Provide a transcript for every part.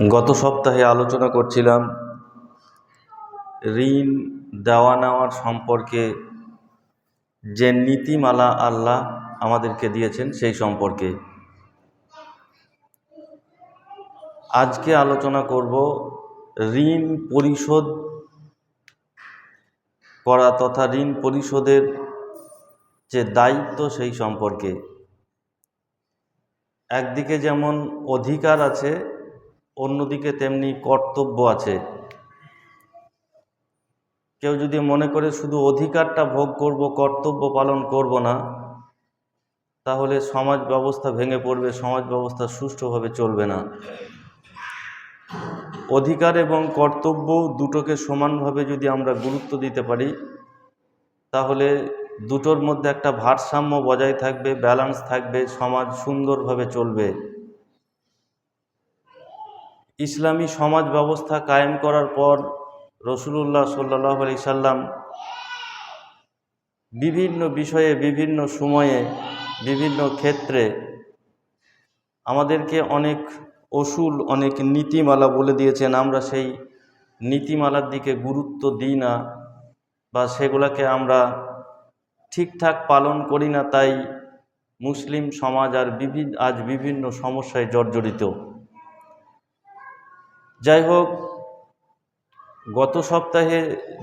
গত সপ্তাহে আলোচনা করছিলাম ঋণ দেওয়া নেওয়ার সম্পর্কে যে নীতিমালা আল্লাহ আমাদেরকে দিয়েছেন সেই সম্পর্কে। আজকে আলোচনা করব ঋণ পরিশোধ করা তথা ঋণ পরিশোধের যে দায়িত্ব সেই সম্পর্কে। একদিকে যেমন অধিকার আছে অন্যদিকে তেমনি কর্তব্য আছে। কেউ যদি মনে করে শুধু অধিকারটা ভোগ করব, কর্তব্য পালন করব না, তাহলে সমাজ ব্যবস্থা ভেঙে পড়বে, সমাজ ব্যবস্থা সুষ্ঠুভাবে চলবে না। অধিকার এবং কর্তব্য দুটোকে সমানভাবে যদি আমরা গুরুত্ব দিতে পারি, তাহলে দুটোর মধ্যে একটা ভারসাম্য বজায় থাকবে, ব্যালেন্স থাকবে, সমাজ সুন্দরভাবে চলবে। ইসলামী সমাজ ব্যবস্থা কায়েম করার পর রসুলুল্লাহ সাল্লাহ আলি সাল্লাম বিভিন্ন বিষয়ে বিভিন্ন সময়ে বিভিন্ন ক্ষেত্রে আমাদেরকে অনেক অসুল, অনেক নীতিমালা বলে দিয়েছেন। আমরা সেই নীতিমালার দিকে গুরুত্ব দিই না বা সেগুলোকে আমরা ঠিকঠাক পালন করি না, তাই মুসলিম সমাজ আর বিভিন্ন আজ বিভিন্ন সমস্যায় জর্জরিত। যাই হোক, গত সপ্তাহে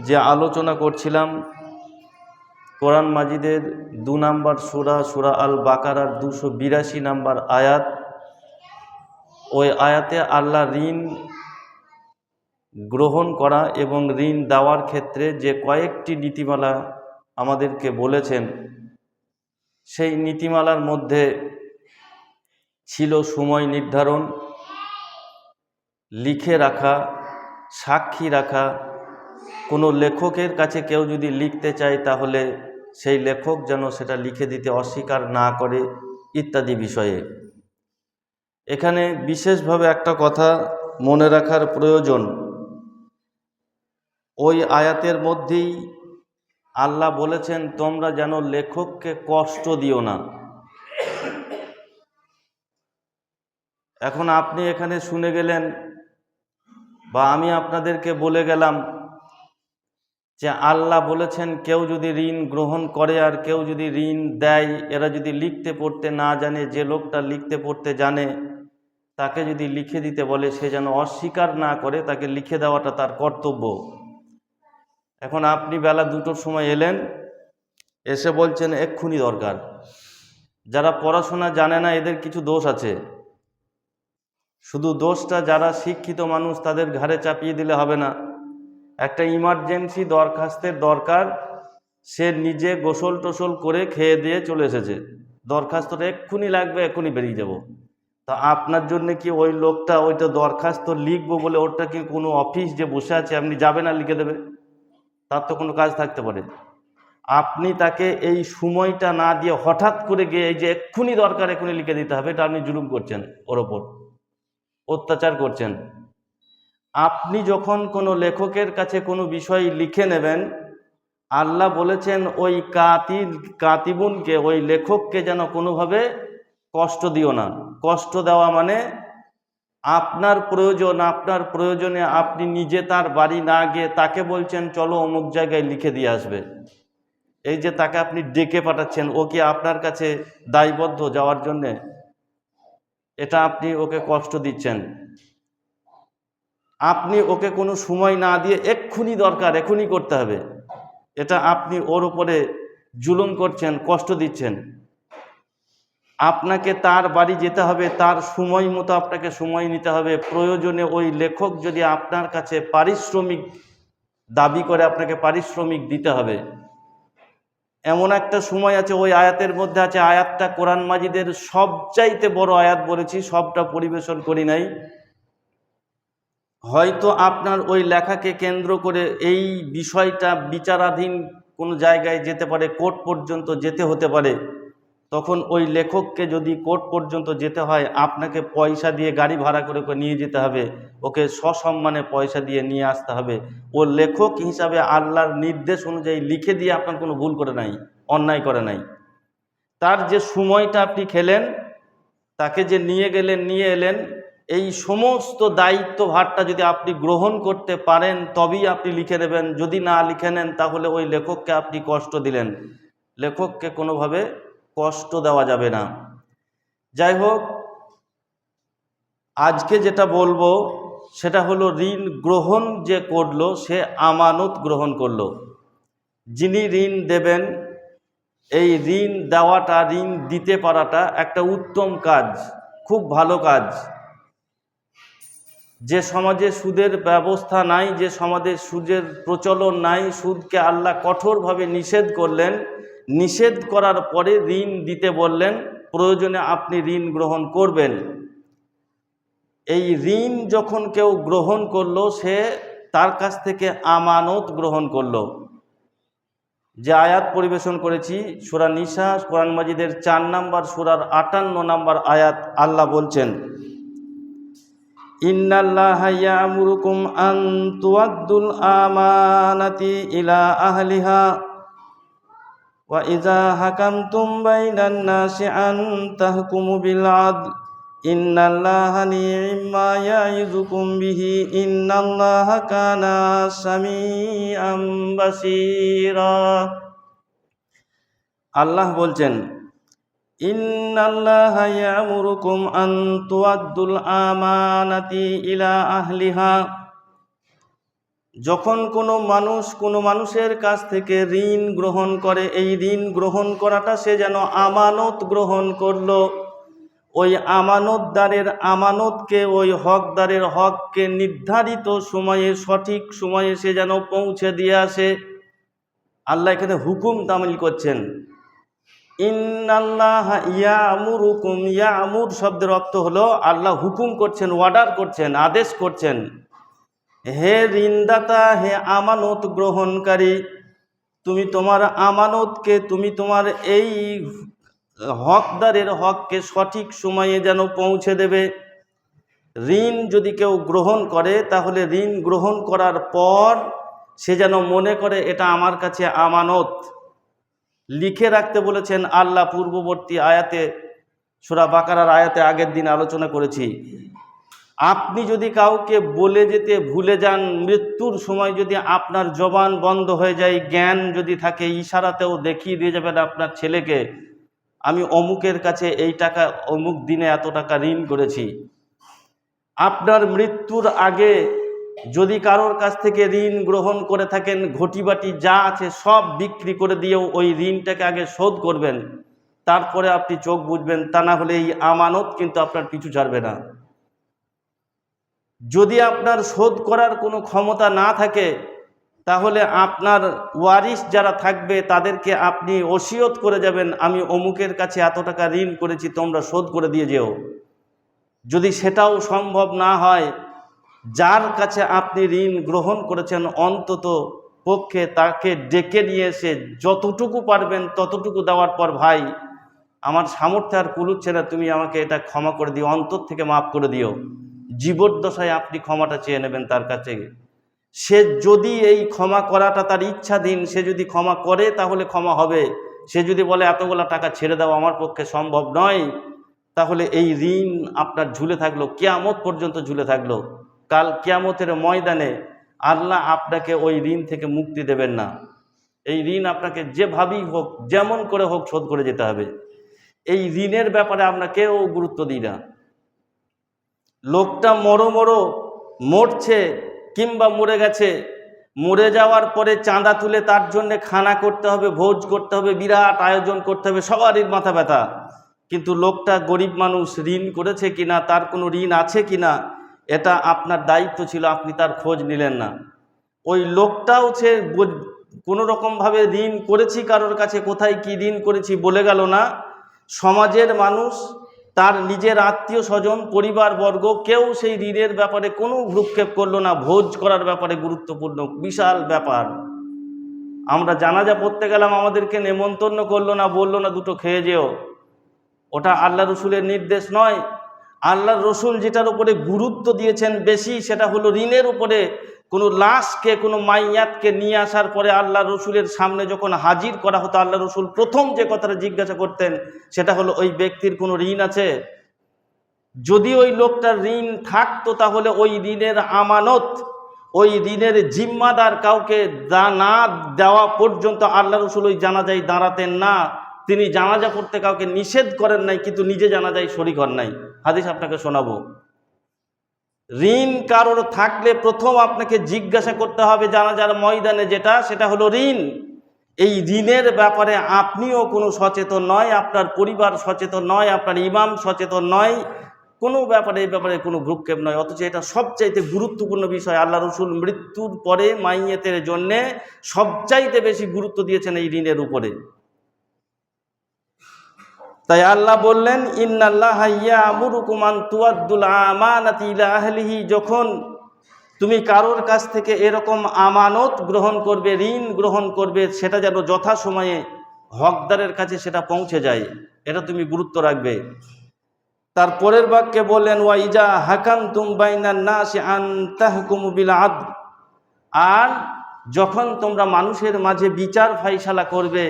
যে আলোচনা করছিলাম, কোরআন মাজিদের দু নাম্বার সুরা সুরা আল বাকারার দুশো বিরাশি নাম্বার আয়াত, ওই আয়াতে আল্লাহ ঋণ গ্রহণ করা এবং ঋণ দেওয়ার ক্ষেত্রে যে কয়েকটি নীতিমালা আমাদেরকে বলেছেন, সেই নীতিমালার মধ্যে ছিল সময় নির্ধারণ লিখে রাখা, সাক্ষী রাখা। কোনো লেখকের কাছে কেউ যদি লিখতে চায়, তাহলে সেই লেখক যেন সেটা লিখে দিতে অস্বীকার না করে ইত্যাদি বিষয়ে। এখানে বিশেষভাবে একটা কথা মনে রাখার প্রয়োজন। ওই আয়াতের মধ্যেই আল্লাহ বলেছেন, তোমরা যেন লেখককে কষ্ট দিও না। এখন আপনি এখানে শুনে গেলেন বা আমি আপনাদেরকে বলে গেলাম যে আল্লাহ বলেছেন, কেউ যদি ঋণ গ্রহণ করে আর কেউ যদি ঋণ দেয়, এরা যদি লিখতে পড়তে না জানে, যে লোকটা লিখতে পড়তে জানে, তাকে যদি লিখে দিতে বলে, সে যেন অস্বীকার না করে, তাকে লিখে দেওয়াটা তার কর্তব্য। এখন আপনি বেলা দুটোর সময় এলেন, এসে বলছেন, এক্ষুনি দরকার। যারা পড়াশোনা জানে না, এদের কিছু দোষ আছে। শুধু দোষটা যারা শিক্ষিত মানুষ তাদের ঘাড়ে চাপিয়ে দিলে হবে না। একটা ইমার্জেন্সি দরখাস্তের দরকার, সে নিজে গোসল টোসল করে খেয়ে দিয়ে চলে এসেছে। দরখাস্তটা এক্ষুনি লাগবে, এক্ষুনি বেরিয়ে যাব। তা আপনার জন্য কি ওই লোকটা ওইটা দরখাস্ত লিখব বলে ওরটা কি কোনো অফিস যে বসে আছে, আপনি যাবেন আর লিখে দেবে? তার তো কোনো কাজ থাকতে পারে। আপনি তাকে এই সময়টা না দিয়ে হঠাৎ করে গিয়ে এই যে এক্ষুনি দরকার, এক্ষুনি লিখে দিতে হবে, এটা আপনি জুলুম করছেন ওর ওপর। অত্যাচার করছেন। আপনি যখন কোনো লেখকের কাছে কোনো বিষয় লিখে নেবেন, আল্লাহ বলেছেন, ওই কাতি কাতিবুনকে, ওই লেখককে যেন কোনোভাবে কষ্ট দিও না। কষ্ট দেওয়া মানে আপনার প্রয়োজন, আপনার প্রয়োজনে আপনি নিজে তার বাড়ি না গিয়ে তাকে বলছেন, চলো অমুক জায়গায় লিখে দিয়ে আসবে। এই যে তাকে আপনি ডেকে পাঠাচ্ছেন, ও কি আপনার কাছে দায়বদ্ধ যাওয়ার জন্যে? এটা আপনি ওকে কষ্ট দিচ্ছেন। আপনি ওকে কোনো সময় না দিয়ে এক্ষুনি দরকার, এক্ষুনি করতে হবে। এটা আপনি ওর উপরে জুলুম করছেন, কষ্ট দিচ্ছেন। আপনাকে তার বাড়ি যেতে হবে, তার সময় মতো আপনাকে সময় নিতে হবে। প্রয়োজনে ওই লেখক যদি আপনার কাছে পারিশ্রমিক দাবি করে, আপনাকে পারিশ্রমিক দিতে হবে। এমন একটা সময় আছে, ওই আয়াতের মধ্যে আছে, আয়াতটা কোরআন মাজিদের সবচাইতে বড় আয়াত বলেছি, সবটা পরিবেশন করি নাই। হয়তো আপনার ওই লেখাকে কেন্দ্র করে এই বিষয়টা বিচারাধীন কোনো জায়গায় যেতে পারে, কোর্ট পর্যন্ত যেতে হতে পারে। তখন ওই লেখককে যদি কোর্ট পর্যন্ত যেতে হয়, আপনাকে পয়সা দিয়ে গাড়ি ভাড়া করে করে নিয়ে যেতে হবে। ওকে সসম্মানে পয়সা দিয়ে নিয়ে আসতে হবে। ও লেখক হিসাবে আল্লাহর নির্দেশ অনুযায়ী লিখে দিয়ে আপনার কোনো ভুল করে নাই, অন্যায় করে নাই। তার যে সময়টা আপনি খেলেন, তাকে যে নিয়ে গেলেন, নিয়ে এলেন, এই সমস্ত দায়িত্ব ভারটা যদি আপনি গ্রহণ করতে পারেন, তবেই আপনি লিখে নেবেন যদি না লিখে নেন, তাহলে ওই লেখককে আপনি কষ্ট দিলেন। লেখককে কোনোভাবে কষ্ট দেওয়া যাবে না। যাই হোক, আজকে যেটা বলব, সেটা হলো ঋণ গ্রহণ যে করল, সে আমানত গ্রহণ করল। যিনি ঋণ দেবেন, এই ঋণ দেওয়াটা, ঋণ দিতে পারাটা একটা উত্তম কাজ, খুব ভালো কাজ। যে সমাজে সুদের ব্যবস্থা নাই, যে সমাজে সুদের প্রচলন নাই, সুদকে আল্লাহ কঠোরভাবে নিষেধ করলেন নিষেধ করার পরে ঋণ দিতে বললেন, প্রয়োজনে আপনি ঋণ গ্রহণ করবেন। এই ঋণ যখন কেউ গ্রহণ করল, সে তার কাছ থেকে আমানত গ্রহণ করল। যে আয়াত পরিবেশন করেছি, সুরা নিশা কোরআন মাজিদের চার নাম্বার, সুরার আটান্ন নাম্বার আয়াত আল্লাহ বলছেন, ইন্নাল্লাহ আমানাতি ইলা আহলিহা। ওয়া ইযা হাকামতুম বাইনান নাসি আন তাহকুমু বিল আদল ইন্নাল্লাহা নি'মা ইয়াইযুকুম বিহি ইন্নাল্লাহা কানা সামিআম বাসীরা আল্লাহ বলছেন ইন্নাল্লাহা ইয়ামুরুকুম আন তুআদ্দুল আমানাতি ইলা আহলিহা যখন কোনো মানুষ কোনো মানুষের কাছ থেকে ঋণ গ্রহণ করে, এই ঋণ গ্রহণ করাটা সে যেন আমানত গ্রহণ করল। ওই আমানতদারের আমানতকে, ওই হকদারের হককে নির্ধারিত সময়ে, সঠিক সময়ে সে যেন পৌঁছে দিয়ে আসে। আল্লাহ এখানে হুকুম তামিল করছেন, ইন্নাল্লাহ ইয়ামুর হুকুম ইয়ামুর শব্দের অর্থ হলো, আল্লাহ হুকুম করছেন অর্ডার করছেন, আদেশ করছেন। হে ঋণদাতা, হে আমানত গ্রহণকারী, তুমি তোমার আমানতকে, তুমি তোমার এই হকদারের হককে সঠিক সময়ে যেন পৌঁছে দেবে। ঋণ যদি কেউ গ্রহণ করে, তাহলে ঋণ গ্রহণ করার পর সে যেন মনে করে, এটা আমার কাছে আমানত। লিখে রাখতে বলেছেন আল্লাহ পূর্ববর্তী আয়াতে, সুরা বাকারার আয়াতে আগের দিন আলোচনা করেছি। আপনি যদি কাউকে বলে যেতে ভুলে যান, মৃত্যুর সময় যদি আপনার জবান বন্ধ হয়ে যায়, জ্ঞান যদি থাকে, ইশারাতেও দেখিয়ে দিয়ে যাবেন আপনার ছেলেকে, আমি অমুকের কাছে এই টাকা, অমুক দিনে এত টাকা ঋণ করেছি। আপনার মৃত্যুর আগে যদি কারোর কাছ থেকে ঋণ গ্রহণ করে থাকেন, ঘটিবাটি যা আছে সব বিক্রি করে দিয়েও ওই ঋণটাকে আগে শোধ করবেন। তারপরে আপনি চোখ বুঝবেন তা না হলে এই আমানত কিন্তু আপনার পিছু ছাড়বে না। যদি আপনার শোধ করার কোনো ক্ষমতা না থাকে, তাহলে আপনার ওয়ারিশ যারা থাকবে, তাদেরকে আপনি ওসিয়ত করে যাবেন, আমি অমুকের কাছে এত টাকা ঋণ করেছি, তোমরা শোধ করে দিয়ে যেও। যদি সেটাও সম্ভব না হয়, যার কাছে আপনি ঋণ গ্রহণ করেছেন, অন্তত পক্ষে তাকে ডেকে নিয়ে এসে যতটুকু পারবেন, ততটুকু দেওয়ার পর, ভাই, আমার সামর্থ্য আর কুলুচ্ছে না তুমি আমাকে এটা ক্ষমা করে দিও, অন্তর থেকে মাফ করে দিও। জীবদ্দশায় আপনি ক্ষমাটা চেয়ে নেবেন তার কাছে। সে যদি এই ক্ষমা করাটা তার ইচ্ছাধীন, সে যদি ক্ষমা করে তাহলে ক্ষমা হবে। সে যদি বলে, এতগুলো টাকা ছেড়ে দাও, আমার পক্ষে সম্ভব নয়, তাহলে এই ঋণ আপনার ঝুলে থাকল, কেয়ামত পর্যন্ত ঝুলে থাকল। কাল কেয়ামতের ময়দানে আল্লাহ আপনাকে ওই ঋণ থেকে মুক্তি দেবেন না। এই ঋণ আপনাকে যেভাবেই হোক, যেমন করে হোক শোধ করে যেতে হবে। এই ঋণের ব্যাপারে আমরা কেউ গুরুত্ব দিই না। লোকটা মরো মরো মরছে কিংবা মরে গেছে। মরে যাওয়ার পরে চাঁদা তুলে তার জন্য খানা করতে হবে, ভোজ করতে হবে, বিরাট আয়োজন করতে হবে, সবারই মাথা ব্যথা। কিন্তু লোকটা গরিব মানুষ, ঋণ করেছে কিনা, তার কোনো ঋণ আছে কিনা, এটা আপনার দায়িত্ব ছিল, আপনি তার খোঁজ নিলেন না। ওই লোকটাও সে কোনো রকমভাবে ঋণ করেছি কারোর কাছে, কোথায় কি ঋণ করেছি বলে গেল না। সমাজের মানুষ তার নিজের আত্মীয় স্বজন, পরিবারবর্গ, কেউ সেই ঋণের ব্যাপারে কোনো ভ্রুক্ষেপ করল না। ভোজ করার ব্যাপারে গুরুত্বপূর্ণ, বিশাল ব্যাপার। আমরা জানাজা পড়তে গেলাম, আমাদেরকে নেমন্তন্ন করল না, বলল না, দুটো খেয়ে যেও। ওটা আল্লাহ রসুলের নির্দেশ নয়। আল্লাহ রসুল যেটার উপরে গুরুত্ব দিয়েছেন বেশি, সেটা হলো ঋণের উপরে। কোনো লাশকে, কোনো মাইয়াতকে নিয়ে আসার পরে আল্লাহ রসুলের সামনে যখন হাজির করা হতো আল্লাহ রসুল প্রথম যে কথাটা জিজ্ঞাসা করতেন, সেটা হলো, ওই ব্যক্তির কোনো ঋণ আছে? যদি ওই লোকটার ঋণ থাকতো, তাহলে ওই ঋণের আমানত, ওই ঋণের জিম্মাদার কাউকে না দেওয়া পর্যন্ত আল্লাহ রসুল ওই জানাজায় দাঁড়াতেন না। তিনি জানাজা করতে কাউকে নিষেধ করেন নাই, কিন্তু নিজে জানাজায় শরিক হন নাই। হাদিস আপনাকে শোনাবো। ঋণ কারোর থাকলে প্রথম আপনাকে জিজ্ঞাসা করতে হবে জানাজার ময়দানে যেটা, সেটা হলো ঋণ। এই ঋণের ব্যাপারে আপনিও কোনো সচেতন নয়, আপনার পরিবার সচেতন নয়, আপনার ইমাম সচেতন নয়। কোনো ব্যাপারে, এই ব্যাপারে কোনো ভ্রুক্ষেপ নয়, অথচ এটা সবচাইতে গুরুত্বপূর্ণ বিষয়। আল্লাহ রসুল মৃত্যুর পরে মাইয়েতের জন্যে সবচাইতে বেশি গুরুত্ব দিয়েছেন এই ঋণের উপরে। তাই আল্লাহ বললেন, ইন্নাল্লাহ যখন তুমি কারোর কাছ থেকে এরকম আমানত গ্রহণ করবে, ঋণ গ্রহণ করবে, সেটা যেন যথাসময়ে হকদারের কাছে সেটা পৌঁছে যায়, এটা তুমি গুরুত্ব রাখবে। তার পরের বাক্যে বললেন, ওয়া ইজা হাকাম তুম বিল আদল আর যখন তোমরা মানুষের মাঝে বিচার ফাইসালা করবে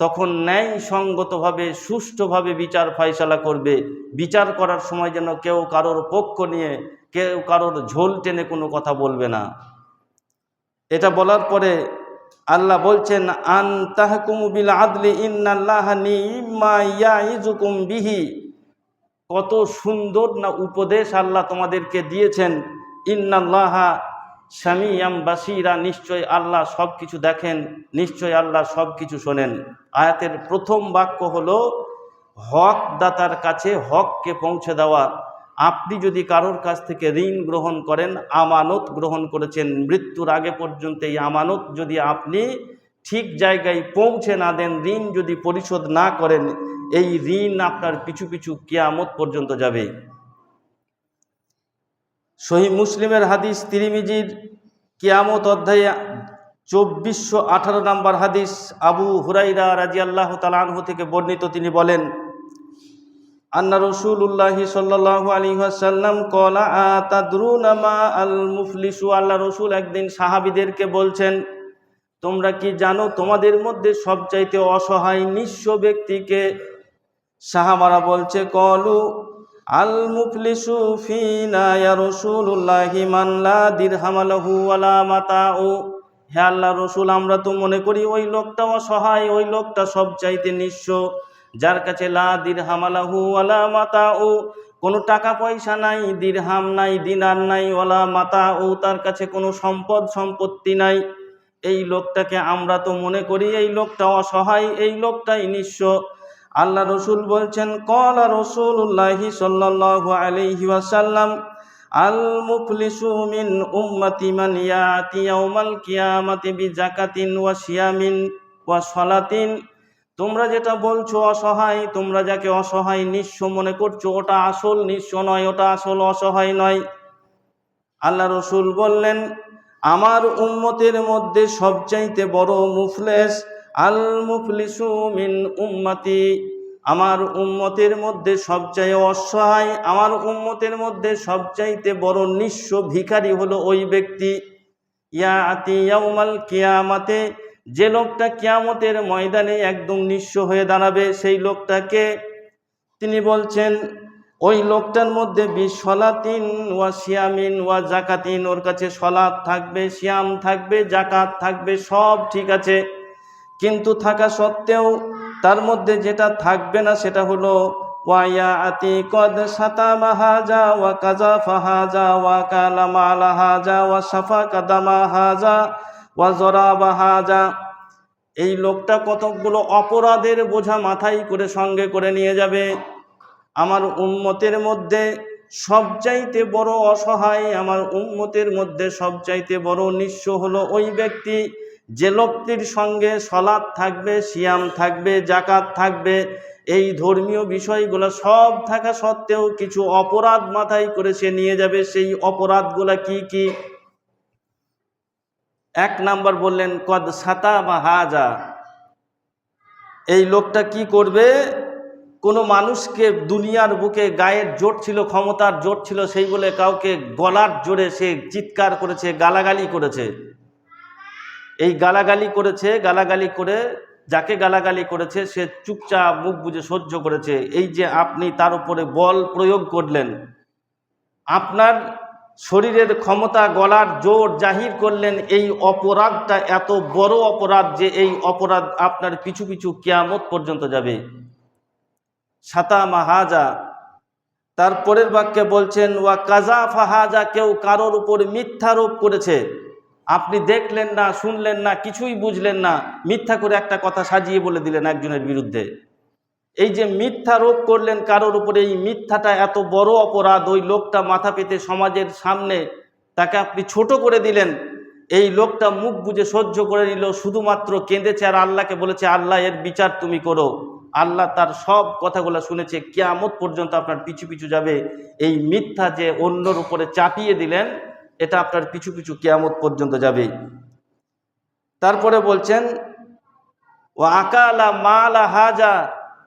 তখন ন্যায় সঙ্গতভাবে সুষ্ঠুভাবে বিচার ফাইসালা করবে। বিচার করার সময় যেন কেউ কারোর পক্ষ নিয়ে, কেউ কারোর ঝোল টেনে কোনো কথা বলবে না। এটা বলার পরে আল্লাহ বলছেন, আন তাহকুম বিল আদলি, ইন্নাল্লাহ নিম্মা ইয়াইজুকুম বিহি। কত সুন্দর না উপদেশ আল্লাহ তোমাদেরকে দিয়েছেন, ইন্নাল্লাহা স্বামীয়াম বাসিরা নিশ্চয় আল্লাহ সব কিছু দেখেন, নিশ্চয় আল্লাহ সব কিছু শোনেন। আয়াতের প্রথম বাক্য হলো হক দাতার কাছে হককে পৌঁছে দেওয়া। আপনি যদি কারোর কাছ থেকে ঋণ গ্রহণ করেন, আমানত গ্রহণ করেছেন, মৃত্যুর আগে পর্যন্ত এই আমানত যদি আপনি ঠিক জায়গায় পৌঁছে না দেন, ঋণ যদি পরিশোধ না করেন, এই ঋণ আপনার পিছু পিছু কিয়ামত পর্যন্ত যাবে। সহি মুসলিমের হাদিস তিরিমিজির কিয়ামত অধ্যায়ে চব্বিশশো আঠারো নম্বর হাদিস আবু হুরাইরা রাজি আল্লাহ তালাহ থেকে বর্ণিত। তিনি বলেন, আন্না রসুল্লাহি সাল্লাহ আলী আসাল্লাম কলা আতাদরুনামা আল মুফলিসু? আল্লাহ রসুল একদিন সাহাবিদেরকে বলছেন, তোমরা কি জানো তোমাদের মধ্যে সবচাইতে অসহায় নিঃস্ব ব্যক্তিকে? সাহাবারা বলছে কলু আল মুফলিসু ফিনা ইয়া রাসূলুল্লাহি মান লা দিরহামালাহু ওয়ালা মাতাউ। হে আল্লাহ রসুল, আমরা তো মনে করি ওই লোকটা অসহায়, ওই লোকটা সবচাইতে নিঃস্ব। যার কাছে লা দিরহামালাহু ওয়ালা মাতাউ, কোনো টাকা পয়সা নাই, দিরহাম নাই, দিনার নাই, ওয়ালা ও তার কাছে কোনো সম্পদ সম্পত্তি নাই। এই লোকটাকে আমরা তো মনে করি এই লোকটা অসহায়, এই লোকটাই নিঃস্ব। আল্লাহ রসুল বলছেন, কলা রসুল্লাহি সাল্লাল্লাহু আলাইহি ওয়াসাল্লাম আল মুফলিসু মিন উম্মতি মান ইয়াতি ইয়াউমাল কিয়ামাতি বিজাকাতিন ওয়া সিয়ামিন ওয়া সালাতিন। তোমরা যেটা বলছো অসহায়, তোমরা যাকে অসহায় নিঃস্ব মনে করছ, ওটা আসল নিঃস্ব নয়, ওটা আসল অসহায় নয়। আল্লাহ রসুল বললেন, আমার উম্মতের মধ্যে সবচাইতে বড় মুফলেস আল মুফলিসু মিন উম্মতি, আমার উম্মতের মধ্যে সবচাই অসহায়, আমার উম্মতের মধ্যে সবচাইতে বড় নিঃস্ব ভিখারি হলো ওই ব্যক্তি। ইয়া আতি ইয়াউমাল কিয়ামাতে, যে লোকটা কিয়ামতের ময়দানে একদম নিঃস্ব হয়ে দাঁড়াবে, সেই লোকটাকে তিনি বলছেন, ওই লোকটার মধ্যে বিসলাতিন ওয়া শিয়ামিন ওয়া জাকাতিন, ওর কাছে সলাৎ থাকবে শিয়াম থাকবে, জাকাত থাকবে, সব ঠিক আছে। কিন্তু থাকা সত্ত্বেও তার মধ্যে যেটা থাকবে না সেটা হলো আতি কদ ওয়া কাজা ফাহাজা ওয়া ওয়া সাফা ওয়া জরা এই লোকটা কতকগুলো অপরাধের বোঝা মাথায় করে সঙ্গে করে নিয়ে যাবে। আমার উম্মতের মধ্যে সবচাইতে বড় অসহায়, আমার উম্মতের মধ্যে সবচাইতে বড় নিঃস্ব হলো ওই ব্যক্তি। যে লোকটির সঙ্গে সলাদ থাকবে, সিয়াম থাকবে জাকাত থাকবে, এই ধর্মীয় বিষয়গুলো সব থাকা সত্ত্বেও কিছু অপরাধ মাথায় করে সে নিয়ে যাবে। সেই অপরাধগুলা কি কি? এক নাম্বার বললেন, কদ সাতা বা হাজা। এই লোকটা কি করবে? কোনো মানুষকে দুনিয়ার বুকে গায়ের জোট ছিল, ক্ষমতার জোট ছিল, সেই বলে কাউকে গলার জোরে সে চিৎকার করেছে, গালাগালি করেছে। এই গালাগালি করেছে, গালাগালি করে, যাকে গালাগালি করেছে, সে চুপচাপ মুখ বুজে সহ্য করেছে। এই যে আপনি তার উপরে বল প্রয়োগ করলেন, আপনার শরীরের ক্ষমতা গলার জোর জাহির করলেন, এই অপরাধটা এত বড় অপরাধ যে এই অপরাধ আপনার পিছু পিছু কেয়ামত পর্যন্ত যাবে। সাতা মাহাজা তারপরের বাক্যে বলছেন, ওয়া কাজা ফাহাজা কেউ কারোর উপর মিথ্যারোপ করেছে। আপনি দেখলেন না, শুনলেন না, কিছুই বুঝলেন না, মিথ্যা করে একটা কথা সাজিয়ে বলে দিলেন একজনের বিরুদ্ধে। এই যে মিথ্যা রোপ করলেন কারোর উপরে, এই মিথ্যাটা এত বড় অপরাধ, ওই লোকটা মাথা পেতে সমাজের সামনে তাকে আপনি ছোট করে দিলেন, এই লোকটা মুখ বুজে সহ্য করে নিল, শুধুমাত্র কেঁদেছে আর আল্লাহকে বলেছে, আল্লাহ, এর বিচার তুমি করো। আল্লাহ তার সব কথাগুলো শুনেছে, কেয়ামত পর্যন্ত আপনার পিছু পিছু যাবে। এই মিথ্যা যে অন্যর উপরে চাপিয়ে দিলেন এটা আপনার পিছু পিছু কেয়ামত পর্যন্ত যাবে। তারপরে বলছেন ও আকালা মালা হাজা,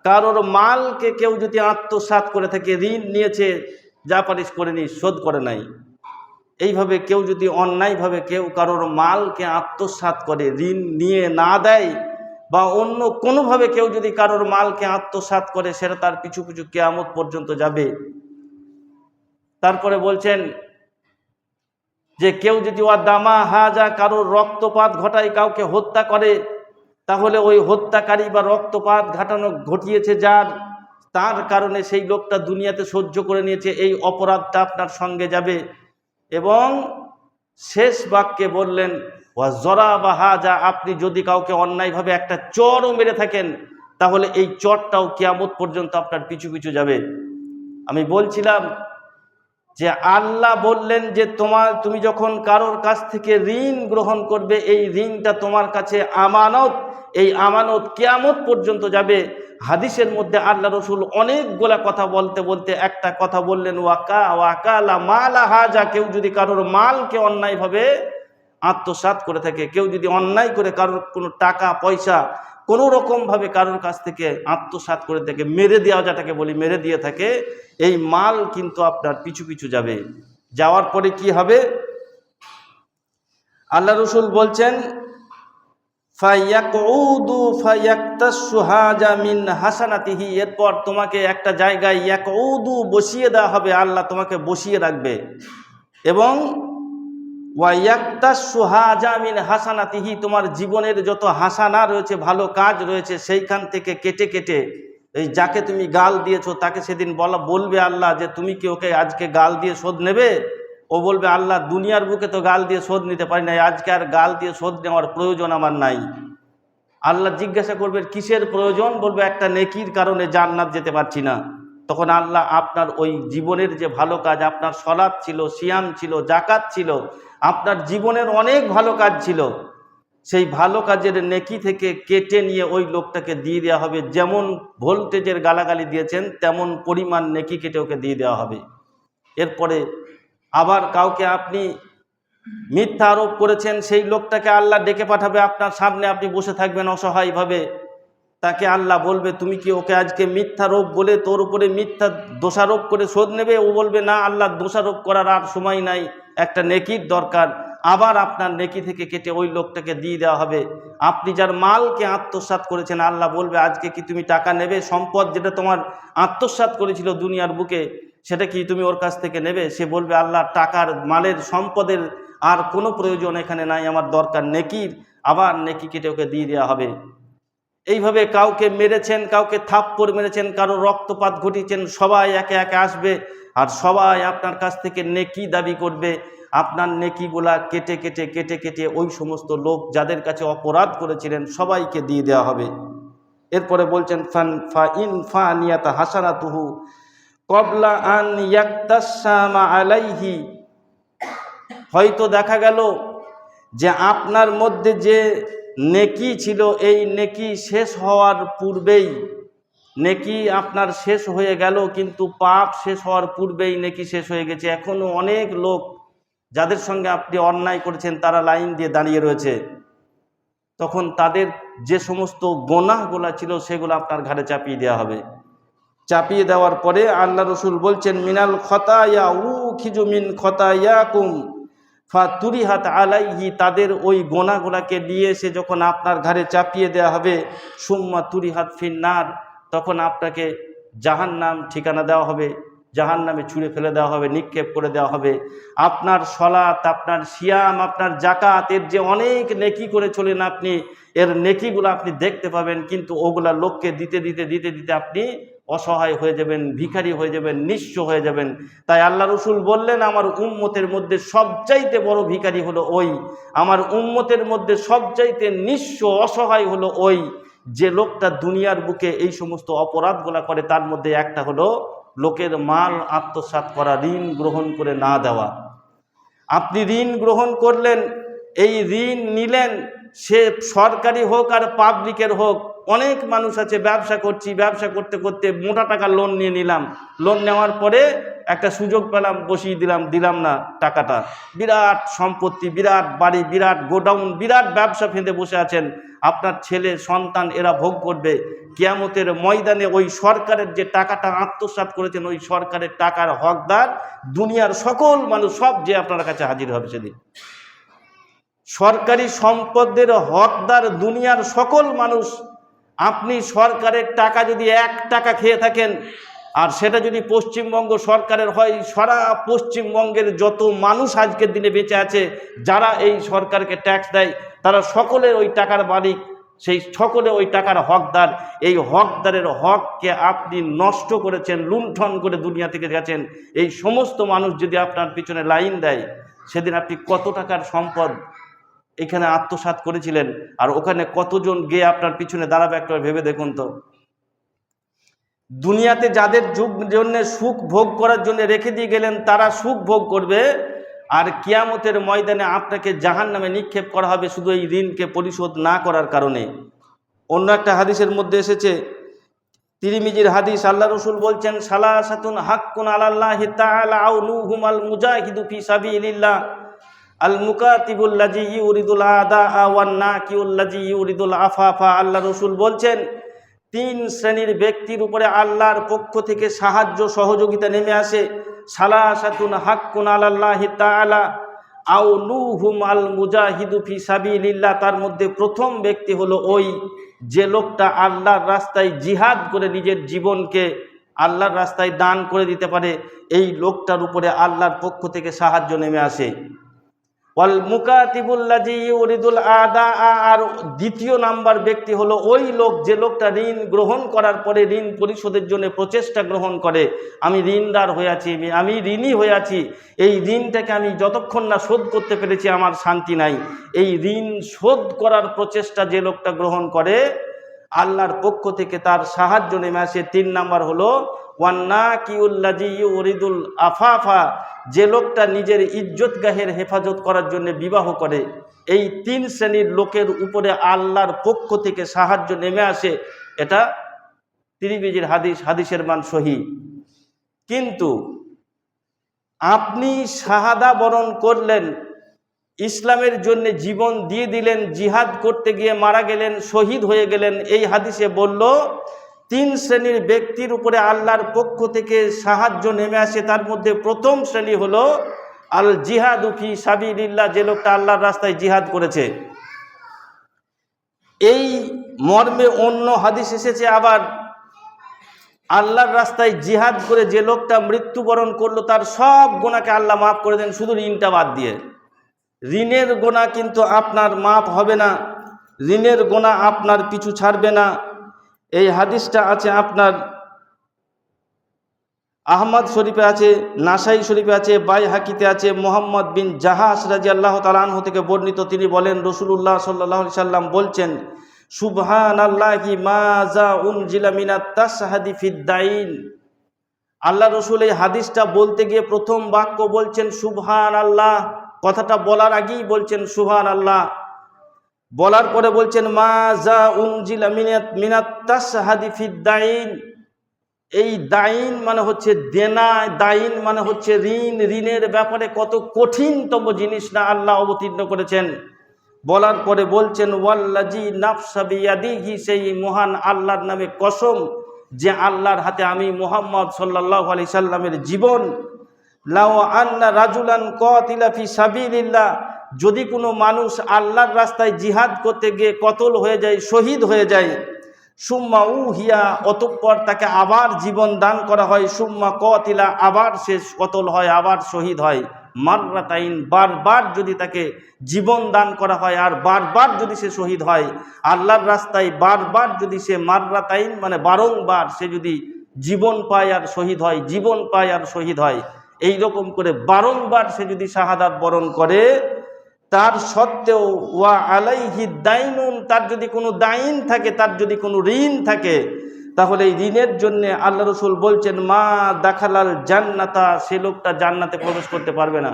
কারোর মালকে কেউ যদি আত্মসাৎ করে থাকে, ঋণ নিয়েছে, যা পারিস করে নি, শোধ করে নাই। এইভাবে কেউ যদি অন্যায়ভাবে কেউ কারোর মালকে আত্মসাৎ করে, ঋণ নিয়ে না দেয়, বা অন্য কোনোভাবে কেউ যদি কারোর মালকে আত্মসাৎ করে, সেটা তার পিছু পিছু কেয়ামত পর্যন্ত যাবে। তারপরে বলছেন যে কেউ যদি ওয়া দামা হাজা কারোর রক্তপাত ঘটায়, কাউকে হত্যা করে, তাহলে ওই হত্যাকারী বা রক্তপাত ঘটানো ঘটিয়েছে যার, তার কারণে সেই লোকটা দুনিয়াতে সহ্য করে নিয়েছে, এই অপরাধটা আপনার সঙ্গে যাবে। এবং শেষ বাক্যে বললেন, ওয়া জরা বা হাজা, আপনি যদি কাউকে অন্যায়ভাবে একটা চরও মেরে থাকেন, তাহলে এই চরটাও কিয়ামত পর্যন্ত আপনার পিছু পিছু যাবে। আমি বলছিলাম যে আল্লাহ বললেন যে তোমার, তুমি যখন কারোর কাছ থেকে ঋণ গ্রহণ করবে, এই ঋণটা তোমার কাছে আমানত। এই আমানত কেয়ামত পর্যন্ত যাবে। হাদিসের মধ্যে আল্লাহ রসুল অনেকগুলা কথা বলতে বলতে একটা কথা বললেন, ওয়াকা ওয়াকালা মালা হাজা। কেউ যদি কারোর মালকে অন্যায়ভাবে আত্মসাৎ করে থাকে, কেউ যদি অন্যায় করে কারোর কোনো টাকা, পয়সা কোনো রকমভাবে কারোর কাছ থেকে আত্মসাৎ করে থাকে মেরে দেওয়া, যেটাকে বলি মেরে দিয়ে থাকে, এই মাল কিন্তু আপনার পিছু পিছু যাবে। যাওয়ার পরে কি হবে? আল্লাহ রসুল বলছেন হাসানাতিহি এরপর তোমাকে একটা জায়গায় ইয়াকউদু বসিয়ে দেওয়া হবে, আল্লাহ তোমাকে বসিয়ে রাখবে। এবং ওয়াইয়াক্তাসু হাজা মিন হাসানাতিহি, তোমার জীবনের যত হাসানা রয়েছে, ভালো কাজ রয়েছে, সেইখান থেকে কেটে কেটে, এই যাকে তুমি গাল দিয়েছ, তাকে সেদিন বলা, বলবে আল্লাহ যে তুমি কি ওকে আজকে গাল দিয়ে শোধ নেবে? ও বলবে, আল্লাহ দুনিয়ার বুকে তো গাল দিয়ে শোধ নিতে পারি নাই, আজকে আর গাল দিয়ে শোধ নেওয়ার প্রয়োজন আমার নাই। আল্লাহ জিজ্ঞাসা করবে, কিসের প্রয়োজন? বলবে, একটা নেকির কারণে জান্নাত যেতে পারছি না। তখন আল্লাহ আপনার ওই জীবনের যে ভালো কাজ, আপনার সলাদ ছিল, সিয়াম ছিল জাকাত ছিল আপনার জীবনের অনেক ভালো কাজ ছিল। সেই ভালো কাজের নেকি থেকে কেটে নিয়ে ওই লোকটাকে দিয়ে দেওয়া হবে। যেমন ভোল্টেজের গালাগালি দিয়েছেন, তেমন পরিমাণ নেকি কেটে ওকে দিয়ে দেওয়া হবে। এরপরে আবার কাউকে আপনি মিথ্যা আরোপ করেছেন, সেই লোকটাকে আল্লাহ ডেকে পাঠাবে, আপনার সামনে আপনি বসে থাকবেন অসহায়ভাবে। তাকে আল্লাহ বলবে, তুমি কি ওকে আজকে মিথ্যা রোপ বলে তোর উপরে মিথ্যা দোষারোপ করে শোধ নেবে? ও বলবে, না, আল্লাহ দোষারোপ করার আর সময় নাই। একটা নেকির দরকার। আবার আপনার নেকি থেকে কেটে ওই লোকটাকে দিয়ে দেওয়া হবে। আপনি যার মালকে আত্মসাৎ করেছেন, আল্লাহ বলবে, আজকে কি তুমি টাকা নেবে? সম্পদ যেটা তোমার আত্মসাৎ করেছিল দুনিয়ার বুকে, সেটা কি তুমি ওর কাছ থেকে নেবে? সে বলবে, আল্লাহ, টাকার, মালের, সম্পদের আর কোনো প্রয়োজন এখানে নাই, আমার দরকার নেকির। আবার নেকি কেটে ওকে দিয়ে দেওয়া হবে। এইভাবে কাউকে মেরেছেন, কাউকে থাপ্পড় মেরেছেন, কারও রক্তপাত ঘটিয়েছেন, সবাই একে একে আসবে। আর সবাই আপনার কাছ থেকে নেকি দাবি করবে। আপনার নেকিগুলা কেটে কেটে কেটে কেটে ওই সমস্ত লোক যাদের কাছে অপরাধ করেছিলেন সবাইকে দিয়ে দেওয়া হবে। এরপরে বলছেন, ফান, ফা, ইন, ফা, নিয়াতা হাসানা তুহু কবলা আন আলাইহি। হয়তো দেখা গেল যে আপনার মধ্যে যে নেকি ছিল, এই নেকি শেষ হওয়ার পূর্বেই নেকি আপনার শেষ হয়ে গেল, কিন্তু পাপ শেষ হওয়ার পূর্বেই নেকি শেষ হয়ে গেছে। এখনও অনেক লোক যাদের সঙ্গে আপনি অন্যায় করেছেন, তারা লাইন দিয়ে দাঁড়িয়ে রয়েছে। তখন তাদের যে সমস্ত গোনাহগুলা ছিল, সেগুলো আপনার ঘাড়ে চাপিয়ে দেওয়া হবে। চাপিয়ে দেওয়ার পরে আল্লাহ রসুল বলছেন, মিনাল খতায়া উ খিজু মিন খতায়া কুম ফা তুরিহাত আলাইহি। তাদের ওই গোনাগুলাকে নিয়ে এসে যখন আপনার ঘাড়ে চাপিয়ে দেওয়া হবে, সুম্মা তুরি হাত ফিন্নার তখন আপনাকে জাহান্নাম ঠিকানা দেওয়া হবে, জাহান্নামে ছুঁড়ে ফেলে দেওয়া হবে, নিক্ষেপ করে দেওয়া হবে। আপনার সলাত আপনার সিয়াম, আপনার জাকাত এর যে অনেক নেকি করে চলেন আপনি, এর নেকিগুলো আপনি দেখতে পাবেন, কিন্তু ওগুলা লোককে দিতে দিতে দিতে দিতে আপনি অসহায় হয়ে যাবেন, ভিখারি হয়ে যাবেন, নিঃস্ব হয়ে যাবেন। তাই আল্লাহ রসুল বললেন, আমার উম্মতের মধ্যে সবচাইতে বড় ভিখারি হলো ওই। আমার উম্মতের মধ্যে সবচাইতে নিঃস্ব, অসহায় হলো ওই। যে লোকটা দুনিয়ার বুকে এই সমস্ত অপরাধগুলা করে, তার মধ্যে একটা হলো লোকের মাল আত্মসাত করা, ঋণ গ্রহণ করে না দেওয়া। আপনি ঋণ গ্রহণ করলেন, এই ঋণ নিলেন, সে সরকারি হোক আর পাবলিকের হোক অনেক মানুষ আছে, ব্যবসা করছি, ব্যবসা করতে করতে মোটা টাকা লোন নিয়ে নিলাম। লোন নেওয়ার পরে একটা সুযোগ পেলাম, বসিয়ে দিলাম দিলাম না টাকাটা। বিরাট সম্পত্তি, বিরাট বাড়ি, বিরাট গোডাউন, বিরাট ব্যবসা ফেঁদে বসে আছেন। আপনার ছেলে, সন্তান, এরা ভোগ করবে। কিয়ামতের ময়দানে ওই সরকারের যে টাকাটা আত্মসাৎ করেছেন, ওই সরকারের টাকার হকদার দুনিয়ার সকল মানুষ, সব যে আপনার কাছে হাজির হবে সেদিন। সরকারি সম্পদের হকদার দুনিয়ার সকল মানুষ আপনি সরকারের টাকা যদি এক টাকা খেয়ে থাকেন, আর সেটা যদি পশ্চিমবঙ্গ সরকারের হয়, সারা পশ্চিমবঙ্গের যত মানুষ আজকের দিনে বেঁচে আছে, যারা এই সরকারকে ট্যাক্স দেয়, তারা সকলের ওই টাকার মালিক। সেই সকলে ওই টাকার হকদার। এই হকদারের হককে আপনি নষ্ট করেছেন, লুণ্ঠন করে দুনিয়া থেকে গেছেন। এই সমস্ত মানুষ যদি আপনার পিছনে লাইন দেয়, সেদিন আপনি কত টাকার সম্পদ এখানে আত্মসাৎ করেছিলেন। আর ওখানে কতজন গিয়ে আপনার পিছনে দাঁড়াবে একটা ভেবে দেখুন তো। দুনিয়াতে যাদের যুগ জন্য সুখ ভোগ করার জন্য রেখে দিয়ে গেলেন, তারা সুখ ভোগ করবে। আর কিয়ামতের ময়দানে আপনাকে জাহান নামে নিক্ষেপ করা হবে শুধু এই ঋণকে পরিশোধ না করার কারণে। অন্য একটা হাদিসের মধ্যে এসেছে, তিরিমিজির হাদিস, আল্লাহ রসুল বলছেন সালা সাতুন হাক্কুন আল্লাহ আউ নুহুম আল মুজাহিদু ফি সাবিলিল্লাহ। আল মুকাতিবুল্লাজি ইউরিদুল আদা আওয়ান নাকিউল্লাজি ইউরিদুল আফাফা। আল্লাহ রসুল বলছেন, তিন শ্রেণির ব্যক্তির উপরে আল্লাহর পক্ষ থেকে সাহায্য সহযোগিতা নেমে আসে। সালাসাতুন হাক্কুন আলাল্লাহি তাআলা আও নুহুম আল মুজাহিদু ফি সাবিলিল্লাহ। তার মধ্যে প্রথম ব্যক্তি হলো ওই যে লোকটা আল্লাহর রাস্তায় জিহাদ করে নিজের জীবনকে আল্লাহর রাস্তায় দান করে দিতে পারে। এই লোকটার উপরে আল্লাহর পক্ষ থেকে সাহায্য নেমে আসে। ওয়াল মুকাতিবুল্লাজি ইউরিদুল আদা আর দ্বিতীয় নাম্বার ব্যক্তি হলো ওই লোক, যে লোকটা ঋণ গ্রহণ করার পরে ঋণ পরিশোধের জন্য প্রচেষ্টা গ্রহণ করে। আমি ঋণদার হয়ে আছি আমি- ঋণী হয়ে আছি। এই ঋণটাকে আমি যতক্ষণ না শোধ করতে পেরেছি, আমার শান্তি নাই। এই ঋণ শোধ করার প্রচেষ্টা যে লোকটা গ্রহণ করে, আল্লাহর পক্ষ থেকে তার সাহায্য নেমে আসে। তিন নাম্বার হলো ওয়ান্না আফাফা, যে লোকটা নিজের ইজ্জত গাহের হেফাজত করার জন্য বিবাহ করে, এই তিন শ্রেণির লোকের উপরে আল্লাহর পক্ষ থেকে সাহায্য নেমে আসে, এটা তিরিবিজির হাদিস, হাদিসের মান সহি। কিন্তু আপনি শাহাদা বরণ করলেন, ইসলামের জন্য জীবন দিয়ে দিলেন, জিহাদ করতে গিয়ে মারা গেলেন, শহীদ হয়ে গেলেন, এই হাদিসে বলল তিন শ্রেণির ব্যক্তির উপরে আল্লাহর পক্ষ থেকে সাহায্য নেমে আসে, তার মধ্যে প্রথম শ্রেণি হলো আল জিহাদ উফি সাবিল্লাহ যে লোকটা আল্লাহর রাস্তায় জিহাদ করেছে। এই মর্মে অন্য হাদিস এসেছে আবার, আল্লাহর রাস্তায় জিহাদ করে যে লোকটা মৃত্যুবরণ করল, তার সব গোনাকে আল্লাহ মাফ করে দেন, শুধু ঋণটা বাদ দিয়ে। ঋণের গোনা কিন্তু আপনার মাপ হবে না, ঋণের গোনা আপনার পিছু ছাড়বে না। এই হাদিসটা আছে আপনার আহমদ শরীফে আছে, নাসাই শরীফে আছে বাই হাকিতে আছে, মোহাম্মদ বিন জাহাজ রাজি আল্লাহ তালাহ থেকে বর্ণিত। তিনি বলেন রসুল্লাহ সাল্লাহ সাল্লাম বলছেন সুবহান আল্লাহি মাজা উনজিলা মিনাত তাসহাদি ফিদ্দাইন আল্লাহ রসুল এই হাদিসটা বলতে গিয়ে প্রথম বাক্য বলছেন সুবহান আল্লাহ কথাটা বলার আগেই বলছেন সুহান আল্লাহ বলার পরে বলছেন, মা যা উনজিলা মিনাত মিনাত তাসহাদি ফিদ্দাইন এই দাইন মানে হচ্ছে দেনা, দাইন মানে হচ্ছে ঋণ, ঋণের ব্যাপারে কত কঠিনতম জিনিস না আল্লাহ অবতীর্ণ করেছেন। বলার পরে বলছেন ওয়াল্লাজি নাফসাবিয়াদিহি সেই মহান আল্লাহর নামে কসম যে আল্লাহর হাতে আমি মোহাম্মদ সাল্লাহ আলি সাল্লামের জীবন। লাও আন্না রাজুলান কতিলা ফি সাবিলিল্লাহ যদি কোনো মানুষ আল্লাহর রাস্তায় জিহাদ করতে গিয়ে কতল হয়ে যায়, শহীদ হয়ে যায়, সুম্মা উ হিয়া অতঃপর তাকে আবার জীবন দান করা হয়, সুম্মা কতিলা, আবার সে কতল হয়, আবার শহীদ হয়। মাররাতাইন, বারবার যদি তাকে জীবন দান করা হয়, আর বারবার যদি সে শহীদ হয়, আল্লাহর রাস্তায় বারবার যদি সে মাররাতাইন মানে বারংবার সে যদি জীবন পায় আর শহীদ হয়, জীবন পায় আর শহীদ হয় এই রকম করে বারংবার সে যদি শাহাদাত বরণ করে তার সত্ত্বেও, ওয়া আলাইহি দাইনুন তার যদি কোনো দাইন থাকে, তার যদি কোনো ঋণ থাকে, তাহলে এই ঋণের জন্য আল্লাহ রসুল বলছেন, মা দাখালাল জান্নাতা সে লোকটা জান্নাতে প্রবেশ করতে পারবে না।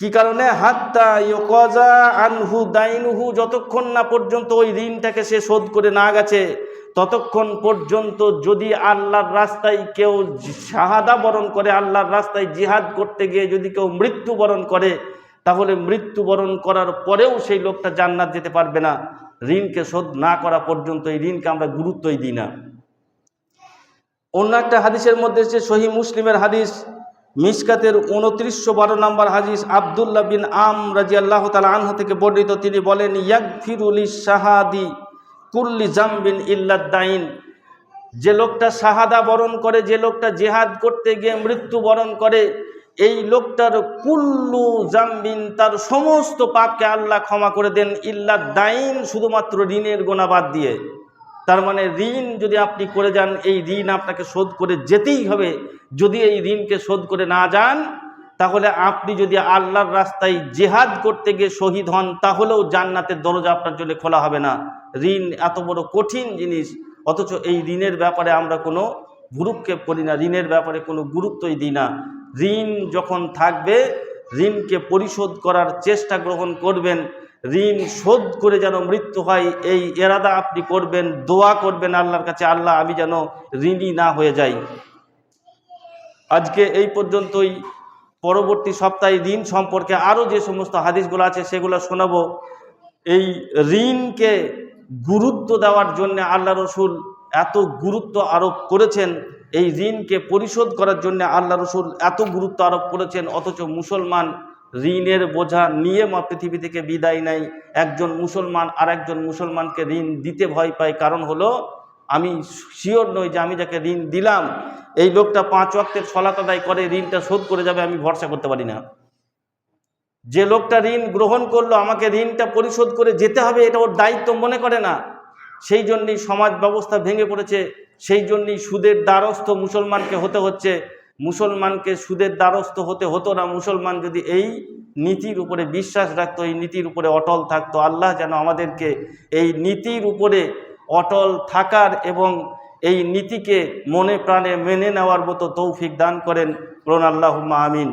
কি কারণে? হাত্তা ইয়কজা আনহু দাইনুহু যতক্ষণ না পর্যন্ত ওই ঋণটাকে সে শোধ করে না গেছে ততক্ষণ পর্যন্ত যদি আল্লাহর রাস্তায় কেউ শাহাদা বরণ করে, আল্লাহর রাস্তায় জিহাদ করতে গিয়ে যদি কেউ মৃত্যুবরণ করে, তাহলে মৃত্যুবরণ করার পরেও সেই লোকটা জান্নাত যেতে পারবে না। ঋণকে শোধ না করা পর্যন্ত এই ঋণকে আমরা গুরুত্বই দিই না। অন্য একটা হাদিসের মধ্যে হচ্ছে সহি মুসলিমের হাদিস, মিসকাতের উনত্রিশশো বারো নম্বর হাদিস, আবদুল্লাহ বিন আম রাজি আল্লাহ তালা আনহা থেকে বর্ণিত। তিনি বলেন ইয়াক ফিরুলি শাহাদি কুল্লি জামবিন ইল্লাদ্দাইন যে লোকটা শাহাদা বরণ করে, যে লোকটা জেহাদ করতে গিয়ে মৃত্যু বরণ করে, এই লোকটার কুল্লু জামবিন তার সমস্ত পাপকে আল্লাহ ক্ষমা করে দেন। ইল্লা দাইন শুধুমাত্র ঋণের গোনা বাদ দিয়ে। তার মানে ঋণ যদি আপনি করে যান, এই ঋণ আপনাকে শোধ করে যেতেই হবে। যদি এই ঋণকে শোধ করে না যান তাহলে আপনি যদি আল্লাহর রাস্তায় জেহাদ করতে গিয়ে শহীদ হন, তাহলেও জান্নাতের দরজা আপনার জন্য খোলা হবে না। ঋণ এত বড় কঠিন জিনিস, অথচ এই ঋণের ব্যাপারে আমরা কোনো গুরুক্ষেপ করি না, ঋণের ব্যাপারে কোনো গুরুত্বই দিই না। ঋণ যখন থাকবে, ঋণকে পরিশোধ করার চেষ্টা গ্রহণ করবেন, ঋণ শোধ করে যেন মৃত্যু হয়, এই এরাদা আপনি করবেন, দোয়া করবেন আল্লাহর কাছে, আল্লাহ আমি যেন ঋণী না হয়ে যাই। আজকে এই পর্যন্তই। পরবর্তী সপ্তাহে ঋণ সম্পর্কে আরও যে সমস্ত হাদিসগুলো আছে সেগুলো শোনাবো। এই ঋণকে গুরুত্ব দেওয়ার জন্য আল্লাহ রসুল এত গুরুত্ব আরোপ করেছেন। এই ঋণকে পরিশোধ করার জন্য আল্লাহ রসুল এত গুরুত্ব আরোপ করেছেন, অথচ মুসলমান ঋণের বোঝা নিয়ে মা পৃথিবী থেকে বিদায় নেয়। একজন মুসলমান আর একজন মুসলমানকে ঋণ দিতে ভয় পায়। কারণ হলো আমি শিওর নই যে আমি যাকে ঋণ দিলাম, এই লোকটা পাঁচ ওয়াক্তের সলাত আদায় করে, ঋণটা শোধ করে যাবে, আমি ভরসা করতে পারি না। যে লোকটা ঋণ গ্রহণ করল, আমাকে ঋণটা পরিশোধ করে যেতে হবে, এটা ওর দায়িত্ব মনে করে না। সেই জন্যই সমাজ ব্যবস্থা ভেঙে পড়েছে, সেই জন্যই সুদের দ্বারস্থ মুসলমানকে হতে হচ্ছে। মুসলমানকে সুদের দ্বারস্থ হতে হতো না, মুসলমান যদি এই নীতির উপরে বিশ্বাস রাখতো, এই নীতির উপরে অটল থাকতো, আল্লাহ যেন আমাদেরকে এই নীতির উপরে অটল থাকার এবং এই নীতিকে মনে প্রাণে মেনে নেওয়ার মতো তৌফিক দান করেন। রোনাল্লাহ আমিন।